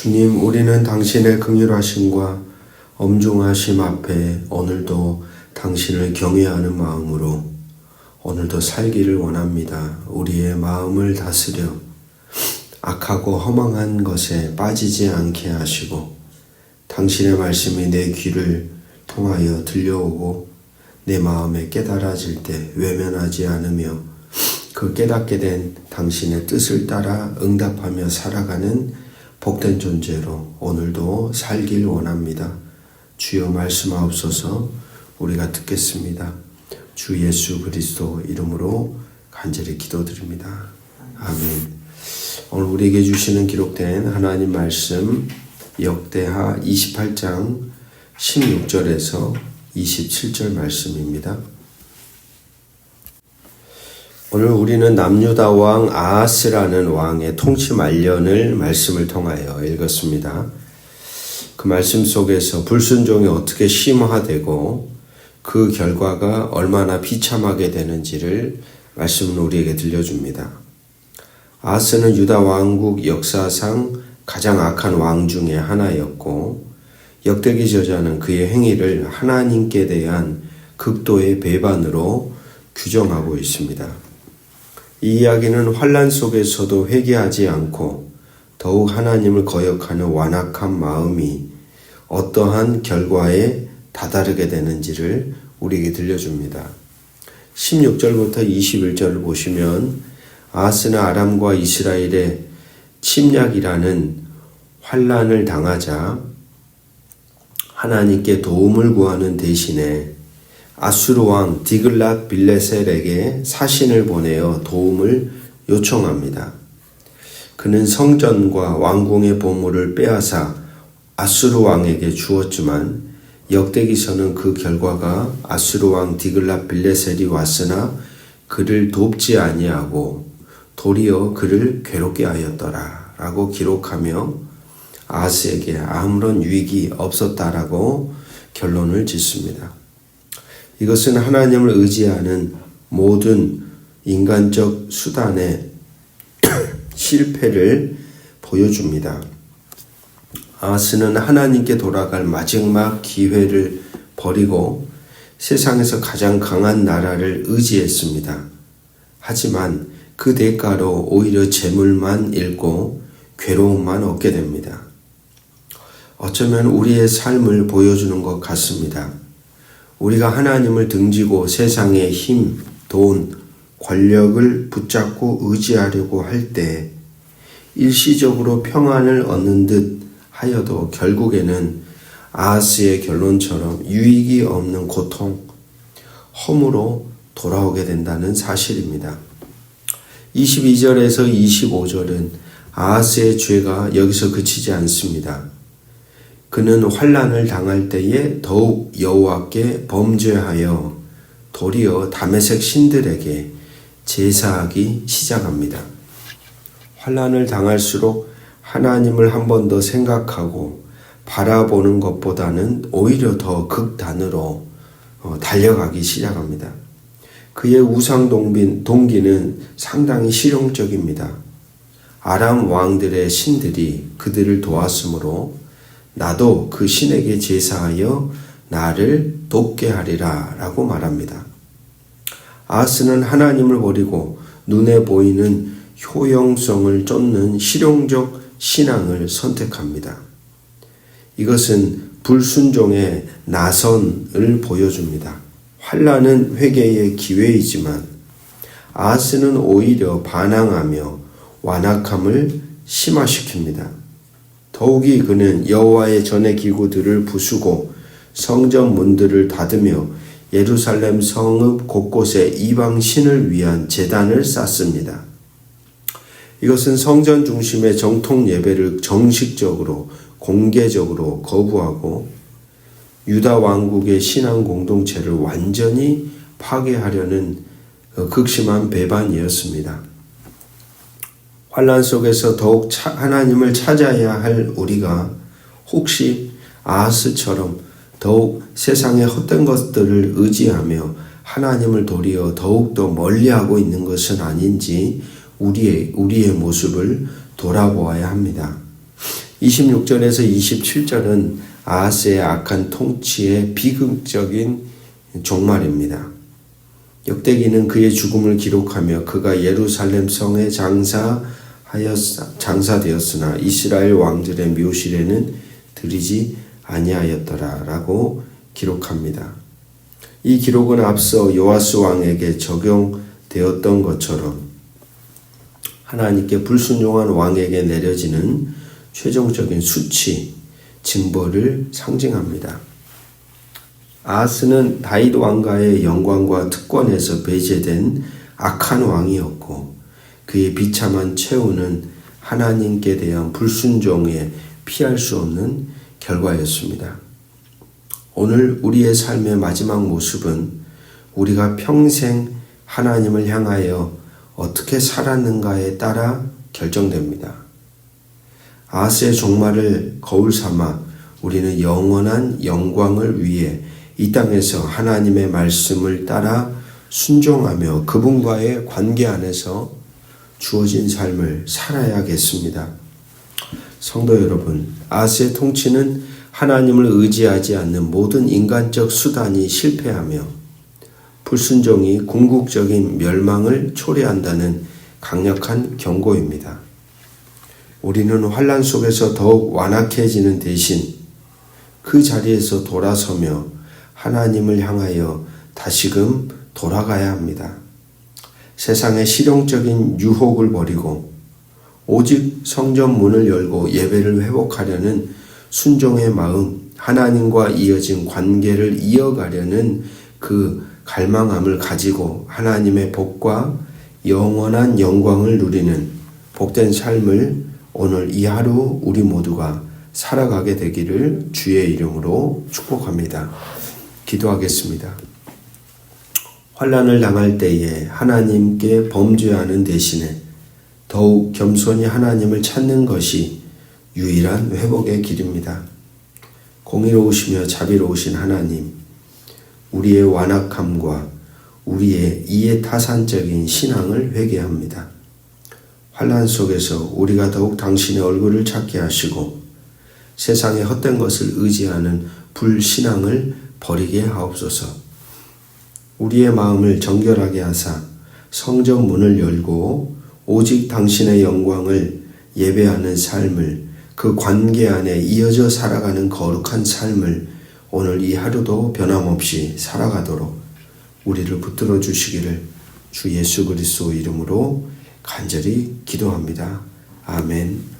주님, 우리는 당신의 긍휼하심과 엄중하심 앞에 오늘도 당신을 경외하는 마음으로 오늘도 살기를 원합니다. 우리의 마음을 다스려 악하고 허망한 것에 빠지지 않게 하시고 당신의 말씀이 내 귀를 통하여 들려오고 내 마음에 깨달아질 때 외면하지 않으며 그 깨닫게 된 당신의 뜻을 따라 응답하며 살아가는 복된 존재로 오늘도 살길 원합니다. 주여 말씀하옵소서 우리가 듣겠습니다. 주 예수 그리스도 이름으로 간절히 기도드립니다. 아멘. 오늘 우리에게 주시는 기록된 하나님 말씀 역대하 28장 16절에서 27절 말씀입니다. 오늘 우리는 남유다 왕 아하스라는 왕의 통치 말년을 말씀을 통하여 읽었습니다. 그 말씀 속에서 불순종이 어떻게 심화되고 그 결과가 얼마나 비참하게 되는지를 말씀은 우리에게 들려줍니다. 아하스는 유다 왕국 역사상 가장 악한 왕 중의 하나였고 역대기 저자는 그의 행위를 하나님께 대한 극도의 배반으로 규정하고 있습니다. 이 이야기는 환란 속에서도 회개하지 않고 더욱 하나님을 거역하는 완악한 마음이 어떠한 결과에 다다르게 되는지를 우리에게 들려줍니다. 16절부터 21절을 보시면 아스나 아람과 이스라엘의 침략이라는 환란을 당하자 하나님께 도움을 구하는 대신에 아수르 왕 디글랏 빌레셀에게 사신을 보내어 도움을 요청합니다. 그는 성전과 왕궁의 보물을 빼앗아 아수르 왕에게 주었지만 역대기서는 그 결과가 아수르 왕 디글랏 빌레셀이 왔으나 그를 돕지 아니하고 도리어 그를 괴롭게 하였더라 라고 기록하며 아스에게 아무런 유익이 없었다라고 결론을 짓습니다. 이것은 하나님을 의지하는 모든 인간적 수단의 실패를 보여줍니다. 아스는 하나님께 돌아갈 마지막 기회를 버리고 세상에서 가장 강한 나라를 의지했습니다. 하지만 그 대가로 오히려 재물만 잃고 괴로움만 얻게 됩니다. 어쩌면 우리의 삶을 보여주는 것 같습니다. 우리가 하나님을 등지고 세상의 힘, 돈, 권력을 붙잡고 의지하려고 할 때 일시적으로 평안을 얻는 듯 하여도 결국에는 아하스의 결론처럼 유익이 없는 고통, 허무로 돌아오게 된다는 사실입니다. 22절에서 25절은 아하스의 죄가 여기서 그치지 않습니다. 그는 환란을 당할 때에 더욱 여호와께 범죄하여 도리어 다메섹 신들에게 제사하기 시작합니다. 환란을 당할수록 하나님을 한 번 더 생각하고 바라보는 것보다는 오히려 더 극단으로 어, 달려가기 시작합니다. 그의 우상 동기는 상당히 실용적입니다. 아람 왕들의 신들이 그들을 도왔으므로 나도 그 신에게 제사하여 나를 돕게 하리라 라고 말합니다. 아스는 하나님을 버리고 눈에 보이는 효용성을 쫓는 실용적 신앙을 선택합니다. 이것은 불순종의 나선을 보여줍니다. 환란은 회개의 기회이지만 아스는 오히려 반항하며 완악함을 심화시킵니다. 더욱이 그는 여호와의 전의 기구들을 부수고 성전 문들을 닫으며 예루살렘 성읍 곳곳에 이방 신을 위한 재단을 쌓습니다. 이것은 성전 중심의 정통 예배를 정식적으로 공개적으로 거부하고 유다 왕국의 신앙 공동체를 완전히 파괴하려는 극심한 배반이었습니다. 환란 속에서 더욱 하나님을 찾아야 할 우리가 혹시 아하스처럼 더욱 세상의 헛된 것들을 의지하며 하나님을 도리어 더욱더 멀리하고 있는 것은 아닌지 우리의, 우리의 모습을 돌아보아야 합니다. 26절에서 27절은 아하스의 악한 통치의 비극적인 종말입니다. 역대기는 그의 죽음을 기록하며 그가 예루살렘 성에 장사 하였 장사되었으나 이스라엘 왕들의 묘실에는 들이지 아니하였더라라고 기록합니다. 이 기록은 앞서 요아스 왕에게 적용되었던 것처럼 하나님께 불순종한 왕에게 내려지는 최종적인 수치, 징벌을 상징합니다. 아하스는 다윗 왕가의 영광과 특권에서 배제된 악한 왕이었고 그의 비참한 최후는 하나님께 대한 불순종에 피할 수 없는 결과였습니다. 오늘 우리의 삶의 마지막 모습은 우리가 평생 하나님을 향하여 어떻게 살았는가에 따라 결정됩니다. 아하스의 종말을 거울 삼아 우리는 영원한 영광을 위해 이 땅에서 하나님의 말씀을 따라 순종하며 그분과의 관계 안에서 주어진 삶을 살아야겠습니다. 성도 여러분, 아스의 통치는 하나님을 의지하지 않는 모든 인간적 수단이 실패하며 불순종이 궁극적인 멸망을 초래한다는 강력한 경고입니다. 우리는 환란 속에서 더욱 완악해지는 대신 그 자리에서 돌아서며 하나님을 향하여 다시금 돌아가야 합니다. 세상의 실용적인 유혹을 버리고 오직 성전 문을 열고 예배를 회복하려는 순종의 마음, 하나님과 이어진 관계를 이어가려는 그 갈망함을 가지고 하나님의 복과 영원한 영광을 누리는 복된 삶을 오늘 이 하루 우리 모두가 살아가게 되기를 주의 이름으로 축복합니다. 기도하겠습니다. 환란을 당할 때에 하나님께 범죄하는 대신에 더욱 겸손히 하나님을 찾는 것이 유일한 회복의 길입니다. 공의로우시며 자비로우신 하나님, 우리의 완악함과 우리의 이해타산적인 신앙을 회개합니다. 환란 속에서 우리가 더욱 당신의 얼굴을 찾게 하시고 세상의 헛된 것을 의지하는 불신앙을 버리게 하옵소서. 우리의 마음을 정결하게 하사 성전 문을 열고 오직 당신의 영광을 예배하는 삶을 그 관계 안에 이어져 살아가는 거룩한 삶을 오늘 이 하루도 변함없이 살아가도록 우리를 붙들어 주시기를 주 예수 그리스도 이름으로 간절히 기도합니다. 아멘.